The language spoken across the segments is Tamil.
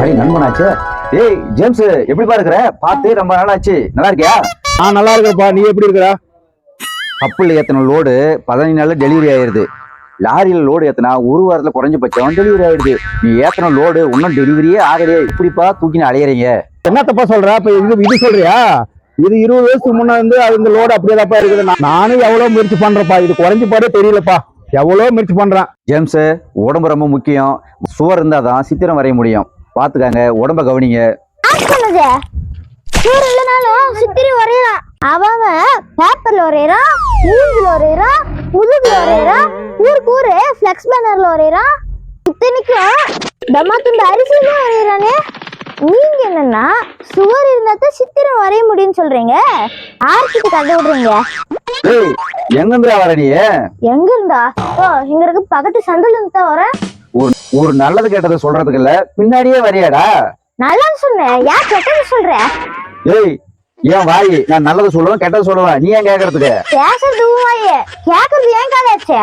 பழைய நண்பனாச்சு. ஏய் ஜேம்ஸ் எப்படி இருக்கிற? பார்த்து ரொம்ப நாள் ஆச்சு நல்லா இருக்கியா? நான் நல்லா இருக்கிறப்பா நீ எப்படி இருக்கிற? கப்பல் ஏத்தின லோடு பதினஞ்சு நாள்ல டெலிவரி ஆயிருது. லாரியில லோடு ஏத்தினா ஒரு வாரத்துல குறைஞ்சபட்சம் டெலிவரி ஆயிடுது. நீ ஏத்தின லோடு இன்னும் டெலிவரியே ஆகலையே. இப்படிப்பா தூக்கின்னு அலையறீங்க. என்ன தப்பா சொல்ற? இப்ப இது இது சொல்றியா? இது இருபது வருஷத்துக்கு முன்ன வந்து அது இந்த லோடு அப்படியே தப்பா இருக்குது. நான் நானும் எவ்வளவு முயற்சி பண்றேன்ப்பா. இது குறைஞ்சு பாடே தெரியலப்பா. எவ்வளவு முயற்சி பண்றேன். ஜேம்ஸ் உடம்பு ரொம்ப முக்கியம். சுவர் இருந்தாதான் தான் சித்திரம் வரைய முடியும். பாத்துக்காங்க உடம்ப கவனிங்க. சூர் இல்லைனாலும் சித்திரி வரையலாம் அவன் பேப்பர்ல வரையறான் மூஞ்சில வரையறான் முதுகுல வரையறான் ஊருக்கு ஊரு ஃபிளெக்ஸ் பேனர்ல வரையறான் இத்தனைக்கும் தம்மா துண்டு அரிசியில வரையறானே. நீங்க என்னன்னா சுவர் இருந்தா சித்திரம் வரைய முடியும்னு சொல்றீங்க. ஆர்கிட்ட கண்டு விடுறீங்க வர நீ? எங்க இருந்தா ஓ இங்க இருக்க பக்கத்து சந்தில இருந்து வரேன் ஒரு நல்லது கேட்டதை சொல்றதுக்கு இல்ல பின்னாடியே வரியாடா. நல்லா சொன்னேன் ஏன் கெட்டது சொல்ற? ஏய் ஏன் வாய் நான் நல்லது சொல்லுவேன் கெட்டது சொல்லுவேன். நீ ஏன் கேக்குறதுக்கு? பேசுறது உவாயே கேக்குறது ஏன் காதாச்சே.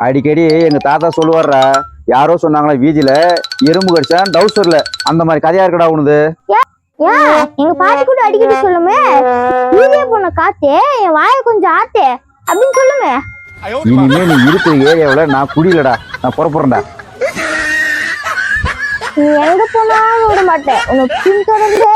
அடிக்கடி எங்க தாத்தா சொல்லுவாரா யாரோ சொன்னாங்களா வீதியில எறும்பு கடிச்சா டவுசர்ல அந்த மாதிரி கதையா இருக்கடா உனது. எங்க பாட்டி கூட அடிக்கடி சொல்லுமே வீடியோ போன காத்தே என் வாயை கொஞ்சம் ஆத்தே அப்படின்னு சொல்லுமே. இனிமே நீ இருக்கிற ஏரியாவுல நான் குடியிலடா நான் புறப்படுறேன்டா. நீ எங்க போனாலும் விட மாட்டேன் உன்னை பின்தொடர்ந்தே